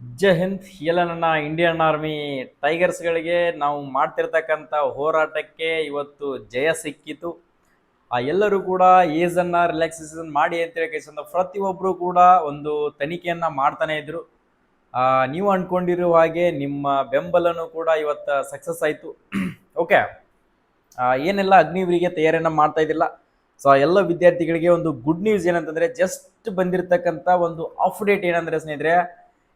ಜೈ ಹಿಂದ್. ಎಲ್ಲ ನನ್ನ Indian army ಟೈಗರ್ಸ್ಗಳಿಗೆ ನಾವು ಮಾಡ್ತಿರ್ತಕ್ಕಂಥ ಹೋರಾಟಕ್ಕೆ ಇವತ್ತು ಜಯ ಸಿಕ್ಕಿತು. ಆ ಎಲ್ಲರೂ ಕೂಡ ಏಜನ್ನು ರಿಲ್ಯಾಕ್ಸೇಷನ್ ಮಾಡಿ ಅಂತ ಹೇಳಿ ಪ್ರತಿಯೊಬ್ಬರು ಕೂಡ ಒಂದು ತನಿಖೆಯನ್ನು ಮಾಡ್ತಾನೆ ಇದ್ರು. ನೀವು ಅಂದ್ಕೊಂಡಿರುವ ಹಾಗೆ ನಿಮ್ಮ ಬೆಂಬಲನೂ ಕೂಡ ಇವತ್ತು ಸಕ್ಸಸ್ ಆಯಿತು. ಓಕೆ ಏನೆಲ್ಲ ಅಗ್ನಿವರಿಗೆ ತಯಾರಿಯನ್ನು ಮಾಡ್ತಾ ಇದ್ದಿಲ್ಲ. ಸೊ ಎಲ್ಲ ವಿದ್ಯಾರ್ಥಿಗಳಿಗೆ ಒಂದು ಗುಡ್ ನ್ಯೂಸ್ ಏನಂತಂದರೆ ಜಸ್ಟ್ ಬಂದಿರತಕ್ಕಂಥ ಒಂದು ಅಪ್ಡೇಟ್ ಏನಂದರೆ ಸ್ನೇಹಿತರೆ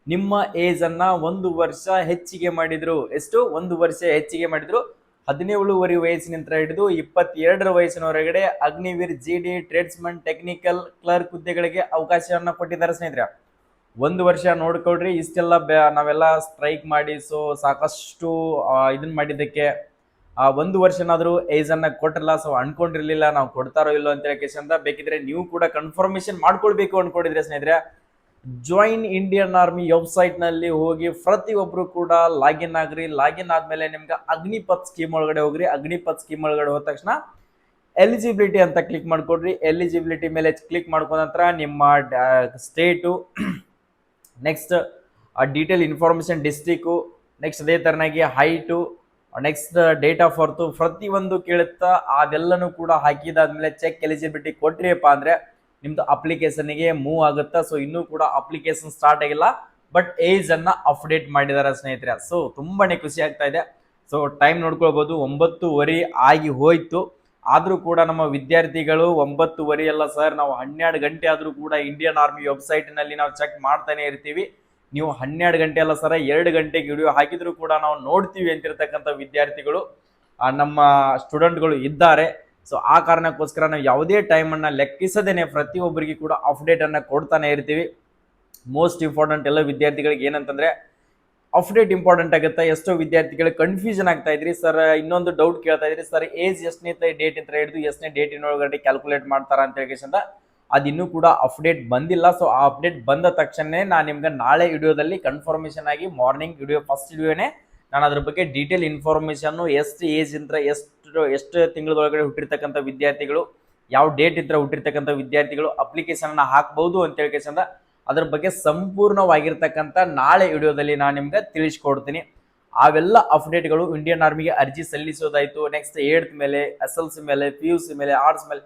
ನಿಮ್ಮ ಏಜ್ ಅನ್ನ ಒಂದು ವರ್ಷ ಹೆಚ್ಚಿಗೆ ಮಾಡಿದ್ರು. ಎಷ್ಟು? ಒಂದು ವರ್ಷ ಹೆಚ್ಚಿಗೆ ಮಾಡಿದ್ರು. ಹದಿನೇಳುವರೆ ವಯಸ್ಸಿನಿಂದ ಹಿಡಿದು ಇಪ್ಪತ್ತೆರಡರ ವಯಸ್ಸಿನವರೆಗಡೆ Agniveer, G D tradesman technical clerk ಹುದ್ದೆಗಳಿಗೆ ಅವಕಾಶವನ್ನ ಕೊಟ್ಟಿದ್ದಾರೆ ಸ್ನೇಹಿತರೆ. ಒಂದು ವರ್ಷ ನೋಡ್ಕೊಳ್ರಿ, ಇಷ್ಟೆಲ್ಲ ನಾವೆಲ್ಲ ಸ್ಟ್ರೈಕ್ ಮಾಡಿ ಸೊ ಸಾಕಷ್ಟು ಇದನ್ನ ಮಾಡಿದ್ದಕ್ಕೆ. ಆ, ಒಂದು ವರ್ಷನಾದರೂ ಏಜ್ ಅನ್ನ ಕೊಟ್ಟಿಲ್ಲ ಸೊ ಅನ್ಕೊಂಡಿರ್ಲಿಲ್ಲ, ನಾವು ಕೊಡ್ತಾರೋ ಇಲ್ಲೋ ಅಂತ ಹೇಳಿ ಬೇಕಿದ್ರೆ ನೀವು ಕೂಡ ಕನ್ಫರ್ಮೇಶನ್ ಮಾಡ್ಕೊಳ್ಬೇಕು ಅನ್ಕೊಂಡಿದ್ರೆ ಸ್ನೇಹಿತರೆ. ಜಾಯಿನ್ ಇಂಡಿಯನ್ ಆರ್ಮಿ ವೆಬ್ಸೈಟ್ನಲ್ಲಿ ಹೋಗಿ ಪ್ರತಿಯೊಬ್ಬರು ಕೂಡ ಲಾಗಿನ್ ಆಗ್ರಿ. ಲಾಗಿನ್ ಆದಮೇಲೆ ನಿಮ್ಗೆ ಅಗ್ನಿಪಥ್ ಸ್ಕೀಮ್ ಒಳಗಡೆ ಹೋಗ್ರಿ. ಅಗ್ನಿಪಥ್ ಸ್ಕೀಮ್ ಒಳಗಡೆ ಹೋದ ತಕ್ಷಣ ಎಲಿಜಿಬಿಲಿಟಿ ಅಂತ ಕ್ಲಿಕ್ ಮಾಡ್ಕೊಡ್ರಿ. ಎಲಿಜಿಬಿಲಿಟಿ ಮೇಲೆ ಕ್ಲಿಕ್ ಮಾಡ್ಕೊಂಡ ನಂತರ ನಿಮ್ಮ ಸ್ಟೇಟು ನೆಕ್ಸ್ಟ್ ಆ ಡೀಟೇಲ್ ಇನ್ಫಾರ್ಮೇಶನ್ ಡಿಸ್ಟಿಕ್ಕು ನೆಕ್ಸ್ಟ್ ಅದೇ ತರನಾಗಿ height next date of birth ಪ್ರತಿಯೊಂದು ಕೇಳುತ್ತಾ ಅದೆಲ್ಲನೂ ಕೂಡ ಹಾಕಿದಾದ್ಮೇಲೆ ಚೆಕ್ ಎಲಿಜಿಬಿಲಿಟಿ ಕೊಟ್ರಿಯಪ್ಪ ಅಂದ್ರೆ ನಿಮ್ದು ಅಪ್ಲಿಕೇಶನ್ಗೆ ಮೂವ್ ಆಗುತ್ತಾ? ಸೊ ಇನ್ನೂ ಕೂಡ ಅಪ್ಲಿಕೇಶನ್ ಸ್ಟಾರ್ಟ್ ಆಗಿಲ್ಲ ಬಟ್ ಏಜ್ ಅನ್ನ ಅಪ್ಡೇಟ್ ಮಾಡಿದ್ದಾರೆ ಸ್ನೇಹಿತರೆ. ಸೊ ತುಂಬಾನೇ ಖುಷಿ ಆಗ್ತಾ ಇದೆ. ಸೊ ಟೈಮ್ ನೋಡ್ಕೊಳ್ಬಹುದು ಒಂಬತ್ತುವರೆ ಆಗಿ ಹೋಯ್ತು. ಆದರೂ ಕೂಡ ನಮ್ಮ ವಿದ್ಯಾರ್ಥಿಗಳು ಒಂಬತ್ತುವರೆ ಅಲ್ಲ ಸರ್ ನಾವು ಹನ್ನೆರಡು ಗಂಟೆ ಆದರೂ ಕೂಡ ಇಂಡಿಯನ್ ಆರ್ಮಿ ವೆಬ್ಸೈಟ್ನಲ್ಲಿ ನಾವು ಚೆಕ್ ಮಾಡ್ತಾನೆ ಇರ್ತೀವಿ. ನೀವು ಹನ್ನೆರಡು ಗಂಟೆ ಅಲ್ಲ ಸರ್ ಎರಡು ಗಂಟೆಗೆ ವಿಡಿಯೋ ಹಾಕಿದ್ರು ಕೂಡ ನಾವು ನೋಡ್ತೀವಿ ಅಂತಿರ್ತಕ್ಕಂಥ ವಿದ್ಯಾರ್ಥಿಗಳು. ನಮ್ಮ ಸ್ಟೂಡೆಂಟ್ಗಳು ಇದ್ದಾರೆ. ಸೊ ಆ ಕಾರಣಕ್ಕೋಸ್ಕರ ನಾವು ಯಾವುದೇ ಟೈಮನ್ನು ಲೆಕ್ಕಿಸದೇನೆ ಪ್ರತಿಯೊಬ್ಬರಿಗೆ ಕೂಡ ಅಪ್ಡೇಟನ್ನು ಕೊಡ್ತಾನೆ ಇರ್ತೀವಿ. ಮೋಸ್ಟ್ ಇಂಪಾರ್ಟೆಂಟ್ ಎಲ್ಲ ವಿದ್ಯಾರ್ಥಿಗಳಿಗೆ ಏನಂತಂದರೆ ಅಪ್ಡೇಟ್ ಇಂಪಾರ್ಟೆಂಟ್ ಆಗುತ್ತೆ. ಎಷ್ಟೋ ವಿದ್ಯಾರ್ಥಿಗಳಿಗೆ ಕನ್ಫ್ಯೂಷನ್ ಆಗ್ತಾ ಇದ್ರಿ. ಸರ್ ಇನ್ನೊಂದು ಡೌಟ್ ಕೇಳ್ತಾ ಇದ್ರಿ. ಸರ್ ಏಜ್ ಎಷ್ಟನೇ ಡೇಟ್ ಅಂತ ಹಿಡಿದು ಎಷ್ಟನೇ ಡೇಟಿನೊಳಗಡೆ ಕ್ಯಾಲ್ಕುಲೇಟ್ ಮಾಡ್ತಾರ ಅಂತ ಹೇಳಿ ಅದು ಇನ್ನೂ ಕೂಡ ಅಪ್ಡೇಟ್ ಬಂದಿಲ್ಲ. ಸೊ ಆ ಅಪ್ಡೇಟ್ ಬಂದ ತಕ್ಷಣ ನಾನು ನಿಮ್ಗೆ ನಾಳೆ ವಿಡಿಯೋದಲ್ಲಿ ಕನ್ಫರ್ಮೇಷನ್ ಆಗಿ ಮಾರ್ನಿಂಗ್ ವಿಡಿಯೋ ಫಸ್ಟ್ ವಿಡಿಯೋನೇ ನಾನು ಅದ್ರ ಬಗ್ಗೆ ಡೀಟೇಲ್ ಇನ್ಫಾರ್ಮೇಷನ್ ಎಷ್ಟು ಏಜ್ ಇಂದ ಎಷ್ಟು ಎಷ್ಟು ತಿಂಗಳೊಳಗಡೆ ಹುಟ್ಟಿರ್ತಕ್ಕಂಥ ವಿದ್ಯಾರ್ಥಿಗಳು, ಯಾವ ಡೇಟ್ ಇದ್ರೆ ಹುಟ್ಟಿರ್ತಕ್ಕಂಥ ವಿದ್ಯಾರ್ಥಿಗಳು ಅಪ್ಲಿಕೇಶನ್ ಅನ್ನ ಹಾಕ್ಬಹುದು ಅಂತ ಹೇಳಿ ಅದ್ರ ಬಗ್ಗೆ ಸಂಪೂರ್ಣವಾಗಿರ್ತಕ್ಕಂಥ ನಾಳೆ ವಿಡಿಯೋದಲ್ಲಿ ನಾನು ನಿಮ್ಗೆ ತಿಳಿಸ್ಕೊಡ್ತೀನಿ. ಅವೆಲ್ಲ ಅಪ್ಡೇಟ್ಗಳು ಇಂಡಿಯನ್ ಆರ್ಮಿಗೆ ಅರ್ಜಿ ಸಲ್ಲಿಸೋದಾಯ್ತು ನೆಕ್ಸ್ಟ್ ಏಡ್ತ್ ಮೇಲೆ ಎಸ್ ಎಲ್ ಸಿ ಮೇಲೆ ಪಿ ಯು ಸಿ ಮೇಲೆ ಆರ್ಟ್ಸ್ ಮೇಲೆ,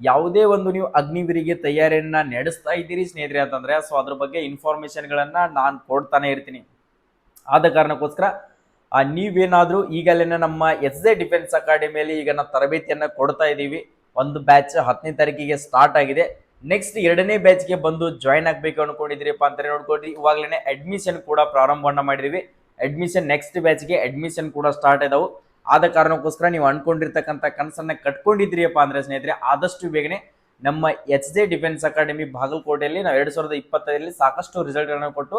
ಯಾವುದೇ ಒಂದು ನೀವು ಅಗ್ನಿವೀರಿಗೆ ತಯಾರಿಯನ್ನ ನಡೆಸ್ತಾ ಇದ್ದೀರಿ ಸ್ನೇಹಿತರೆ ಅಂತಂದ್ರೆ ಸೊ ಅದ್ರ ಬಗ್ಗೆ ಇನ್ಫಾರ್ಮೇಶನ್ಗಳನ್ನ ನಾನು ಕೊಡ್ತಾನೆ ಇರ್ತೀನಿ. ಆದ ಕಾರಣಕ್ಕೋಸ್ಕರ ನೀವೇನಾದ್ರೂ ಈಗಲೇ ನಮ್ಮ ಎಸ್ ಎ ಡಿಫೆನ್ಸ್ ಅಕಾಡೆಮಿಯಲ್ಲಿ ಈಗ ನಾವು ತರಬೇತಿಯನ್ನ ಕೊಡ್ತಾ ಇದ್ದೀವಿ. ಒಂದು ಬ್ಯಾಚ್ ಹತ್ತನೇ ತಾರೀಕಿಗೆ ಸ್ಟಾರ್ಟ್ ಆಗಿದೆ. ನೆಕ್ಸ್ಟ್ ಎರಡನೇ ಬ್ಯಾಚ್ಗೆ ಬಂದು ಜಾಯ್ನ್ ಆಗ್ಬೇಕು ಅನ್ಕೊಂಡಿದ್ರಿಪ್ಪ ಅಂತಾರೆ ನೋಡ್ಕೊಡ್ರಿ ಇವಾಗಲೇ ಅಡ್ಮಿಷನ್ ಕೂಡ ಪ್ರಾರಂಭವನ್ನ ಮಾಡಿದೀವಿ ಅಡ್ಮಿಷನ್ ನೆಕ್ಸ್ಟ್ ಬ್ಯಾಚ್ಗೆ ಅಡ್ಮಿಷನ್ ಕೂಡ ಸ್ಟಾರ್ಟ್ ಇದಾವು. ಆದ ಕಾರಣಕ್ಕೋಸ್ಕರ ನೀವು ಅನ್ಕೊಂಡಿರ್ತಕ್ಕಂಥ ಕನಸನ್ನು ಕಟ್ಕೊಂಡಿದ್ರಿಯಪ್ಪ ಅಂದ್ರೆ ಸ್ನೇಹಿತರೆ, ಆದಷ್ಟು ಬೇಗನೆ ನಮ್ಮ ಎಚ್ ಜೆ ಡಿಫೆನ್ಸ್ ಅಕಾಡೆಮಿ ಬಾಗಲಕೋಟೆಯಲ್ಲಿ ನಾವು ಎರಡು ಸಾವಿರದ ಇಪ್ಪತ್ತೈದರಲ್ಲಿ ಸಾಕಷ್ಟು ರಿಸಲ್ಟ್ಗಳನ್ನು ಕೊಟ್ಟು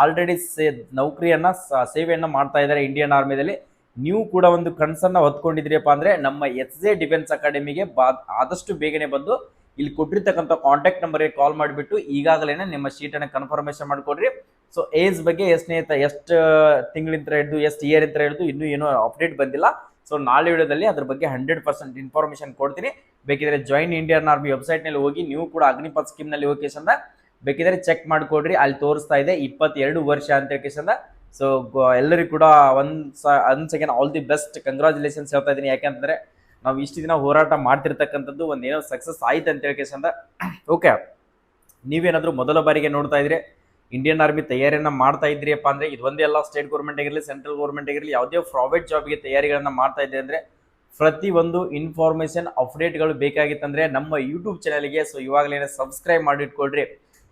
ಆಲ್ರೆಡಿ ಸೇ, ನೌಕರಿಯನ್ನು ಸೇವೆಯನ್ನು ಮಾಡ್ತಾ ಇದ್ದಾರೆ ಇಂಡಿಯನ್ ಆರ್ಮಿದಲ್ಲಿ ನೀವು ಕೂಡ ಒಂದು ಕನಸನ್ನು ಹೊತ್ಕೊಂಡಿದ್ರಿಯಪ್ಪ ಅಂದರೆ ನಮ್ಮ ಎಚ್ ಜೆ ಡಿಫೆನ್ಸ್ ಅಕಾಡೆಮಿಗೆ ಬಾ ಆದಷ್ಟು ಬೇಗನೆ ಬಂದು ಇಲ್ಲಿ ಕೊಟ್ಟಿರ್ತಕ್ಕಂಥ ಕಾಂಟ್ಯಾಕ್ಟ್ ನಂಬರ್ಗೆ ಕಾಲ್ ಮಾಡಿಬಿಟ್ಟು ಈಗಾಗಲೇ ನಿಮ್ಮ ಶೀಟನ್ನು ಕನ್ಫರ್ಮೇಷನ್ ಮಾಡಿಕೊಡ್ರಿ. ಸೊ ಏಜ್ ಬಗ್ಗೆ ಎಷ್ಟನೇ ಎಷ್ಟು ತಿಂಗಳಿಂದ ಹಿಡಿದು, ಎಷ್ಟು ಇಯರ್ ಇಂದ ಹಿಡಿದು ಇನ್ನೂ ಏನೂ ಅಪ್ಡೇಟ್ ಬಂದಿಲ್ಲ. ಸೊ ನಾಳೆ ವಿಡಿಯೋದಲ್ಲಿ ಅದ್ರ ಬಗ್ಗೆ ಹಂಡ್ರೆಡ್ ಪರ್ಸೆಂಟ್ ಇನ್ಫಾರ್ಮೇಷನ್ ಕೊಡ್ತೀನಿ. ಬೇಕಿದ್ರೆ ಜಾಯಿನ್ ಇಂಡಿಯನ್ ಆರ್ಮಿ ವೆಬ್ಸೈಟ್ನಲ್ಲಿ ಹೋಗಿ, ನೀವು ಕೂಡ ಅಗ್ನಿಪಥ್ ಸ್ಕೀಮ್ನಲ್ಲಿ ಹೋಗಿ ಬೇಕಿದ್ರೆ ಚೆಕ್ ಮಾಡಿಕೊಡ್ರಿ. ಅಲ್ಲಿ ತೋರಿಸ್ತಾ ಇದೆ ಇಪ್ಪತ್ತೆರಡು ವರ್ಷ ಅಂತ ಹೇಳಿ ಕೇಸಂದ ಸೊ ಎಲ್ಲರಿಗೂ ಕೂಡ ಒಂದ್ ಒಂದ್ second all the best congratulations ಹೇಳ್ತಾ ಇದ್ದೀನಿ. ಯಾಕಂತಂದ್ರೆ ನಾವು ಇಷ್ಟು ದಿನ ಹೋರಾಟ ಮಾಡ್ತಿರ್ತಕ್ಕಂಥದ್ದು ಒಂದೇನೋ ಸಕ್ಸಸ್ ಆಯ್ತು ಅಂತ ಹೇಳಿ ಕೇಸಂದ ಓಕೆ ನೀವೇನಾದರೂ ಮೊದಲ ಬಾರಿಗೆ ನೋಡ್ತಾ ಇದ್ರೆ ಇಂಡಿಯನ್ ಆರ್ಮಿ ತಯಾರಿಯನ್ನು ಮಾಡ್ತಾ ಇದ್ರಿಯಪ್ಪ ಅಂದ್ರೆ ಇದು ಒಂದೇ ಅಲ್ಲ ಸ್ಟೇಟ್ ಗೌರ್ಮೆಂಟ್ ಆಗಿರಲಿ ಸೆಂಟ್ರಲ್ ಗೌರ್ಮೆಂಟ್ ಆಗಿರಲಿ, ಯಾವುದೇ ಪ್ರೈವೇಟ್ ಜಾಬ್ಗೆ ತಯಾರಿಗಳನ್ನು ಮಾಡ್ತಾ ಇದ್ರೆ ಅಂದ್ರೆ ಪ್ರತಿ ಒಂದು ಇನ್ಫಾರ್ಮೇಶನ್ ಅಪ್ಡೇಟ್ಗಳು ಬೇಕಾಗಿತ್ತಂದ್ರೆ ನಮ್ಮ ಯೂಟ್ಯೂಬ್ ಚಾನಲ್ಗೆ ಸೊ ಇವಾಗಲೇ ಸಬ್ಸ್ಕ್ರೈಬ್ ಮಾಡಿಟ್ಕೊಳ್ರಿ.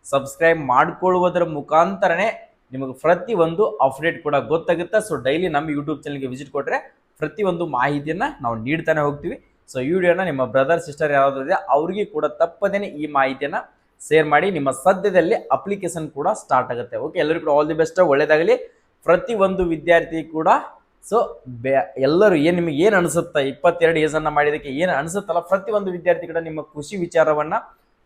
ಸಬ್ಸ್ಕ್ರೈಬ್ ಮಾಡ್ಕೊಳ್ಳುವುದರ ಮುಖಾಂತರನೇ ನಿಮಗೆ ಪ್ರತಿ ಒಂದು ಅಪ್ಡೇಟ್ ಕೂಡ ಗೊತ್ತಾಗುತ್ತೆ. ಸೊ ಡೈಲಿ ನಮ್ಮ ಯೂಟ್ಯೂಬ್ ಚಾನಲ್ಗೆ ವಿಸಿಟ್ ಕೊಟ್ಟರೆ ಪ್ರತಿಯೊಂದು ಮಾಹಿತಿಯನ್ನು ನಾವು ನೀಡ್ತಾನೆ ಹೋಗ್ತೀವಿ. ಸೊ ಈ ವಿಡಿಯೋನ ನಿಮ್ಮ ಬ್ರದರ್ ಸಿಸ್ಟರ್ ಯಾರಾದರೂ ಇದೆ ಅವ್ರಿಗೆ ಕೂಡ ತಪ್ಪದೇ ಈ ಮಾಹಿತಿಯನ್ನು ಶೇರ್ ಮಾಡಿ ನಿಮ್ಮ ಸದ್ಯದಲ್ಲಿ ಅಪ್ಲಿಕೇಶನ್ ಕೂಡ ಸ್ಟಾರ್ಟ್ ಆಗುತ್ತೆ. ಓಕೆ ಎಲ್ಲರಿಗೂ ಕೂಡ ಆಲ್ ದಿ ಬೆಸ್ಟ್ ಒಳ್ಳೆಯದಾಗಲಿ ಪ್ರತಿ ಒಂದು ವಿದ್ಯಾರ್ಥಿ ಕೂಡ ಸೊ ಬೆ, ಎಲ್ಲರೂ ಏನು ನಿಮಗೆ ಏನು ಅನಿಸುತ್ತೆ? ಇಪ್ಪತ್ತೆರಡು ಏಜನ್ನು ಮಾಡಿದ್ದಕ್ಕೆ ಏನು ಅನಿಸುತ್ತಲ್ಲ? ಪ್ರತಿ ಒಂದು ವಿದ್ಯಾರ್ಥಿ ಕೂಡ ನಿಮ್ಮ ಖುಷಿ ವಿಚಾರವನ್ನ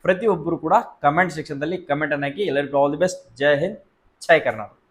ಪ್ರತಿಯೊಬ್ಬರು ಕೂಡ ಕಮೆಂಟ್ ಸೆಕ್ಷನ್ದಲ್ಲಿ ಕಮೆಂಟನ್ನು ಹಾಕಿ. ಎಲ್ಲರಿಗೂ all the best Jai Hind. Jai Karnataka.